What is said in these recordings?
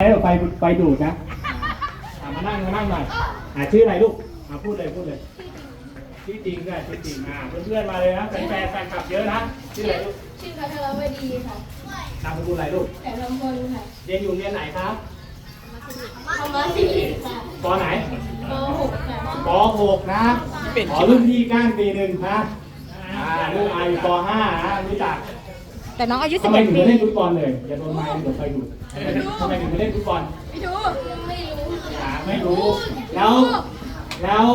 ไฟไฟดูดนะอะมานั่งมานั่งหน่อยอะชื่ออะไรลูกมาพูดเลยพูดเลยชื่อจริงด้วยชื่อจริงอะเพื่อนๆมาเลยนะแฟนๆแฟนคลับเยอะนะชื่ออะไรลูกชื่อพัทรวดีค่ะนามสกุลอะไรลูกแต่ลำพลค่ะเรียนอยู่โรงเรียนไหนครับธรรมศิริค่ะปไหนปหกค่ะปหกนะขอรุ่นพี่ก้านปีหนึ่งนะอ่าลูกอายุปห้านะรู้จัก แต่น้องอายุ ทำไมถึง11 ปีมาเล่นฟุตบอลเลยอย่าโดนไม้เดี๋ยวไฟดูดทำไมถึงมาเล่นฟุตบอลไม่รู้ไม่รู้อ่าไม่รู้ แล้ว แล้ว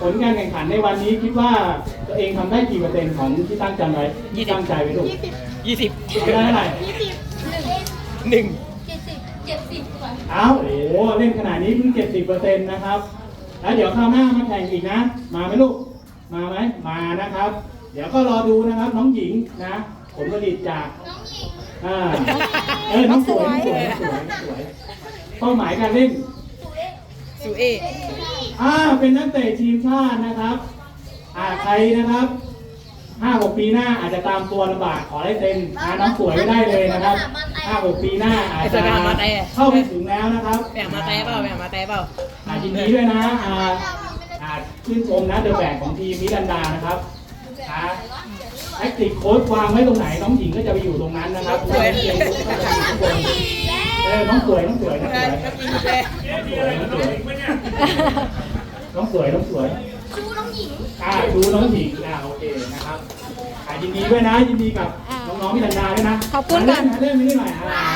ผลการแข่งขันในวันนี้คิดว่าตัวเองทำได้กี่เปอร์เซ็นต์ของที่ตั้งใจไว้ที่ตั้งใจไว้ลูกยี่สิบได้เท่าไหร่ยี่สิบหนึ่งหนึ่งเจ็ดสิบเจ็ดสิบกว่าเอ้าโอ้โหเล่นขนาดนี้เพิ่งเจ็ดสิบเปอร์เซ็นต์นะครับ แล้วเดี๋ยวคราวหน้ามาแข่งอีกนะ มาไหมลูก มาไหมมานะครับ เดี๋ยวก็รอดูนะครับน้องหญิงนะ ผลผลิตจากน้องหญิงอ่าเออน้องสวยน้องสวยน้องสวยน้องสวยเป้าหมายการเล่นสูเออ่าเป็นนักเตะทีมชาตินะครับ อ่าใครนะครับห้าหกปีหน้าอาจจะตามตัวลำบากขอได้เซ็นอ่าน้องสวยไม่ได้เลยนะครับห้าหกปีหน้าอาจจะเข้าไปถึงแล้วนะครับแบ่งมาแต่เปล่าแบ่งมาแต่เปล่าอ่ายินดีด้วยนะอ่าอ่าชื่นชมนะเดอะแบกของทีมมิรันดานะครับอ่า แอคติกโค้ดวางไว้ตรงไหนน้องหญิงก็จะไปอยู่ตรงนั้นนะครับสวยเออน้องสวยน้องสวยน้องสวยก็กินเลยน้องสวยน้องสวยน้องสวยชูน้องหญิงอ่าดูน้องหญิงอ่าโอเคนะครับอ่ายินดีด้วยนะยินดีกับน้องๆมิรันดาด้วยนะขอบคุณก่อนมาเล่นมาเล่นไม่ได้หน่อยอ่า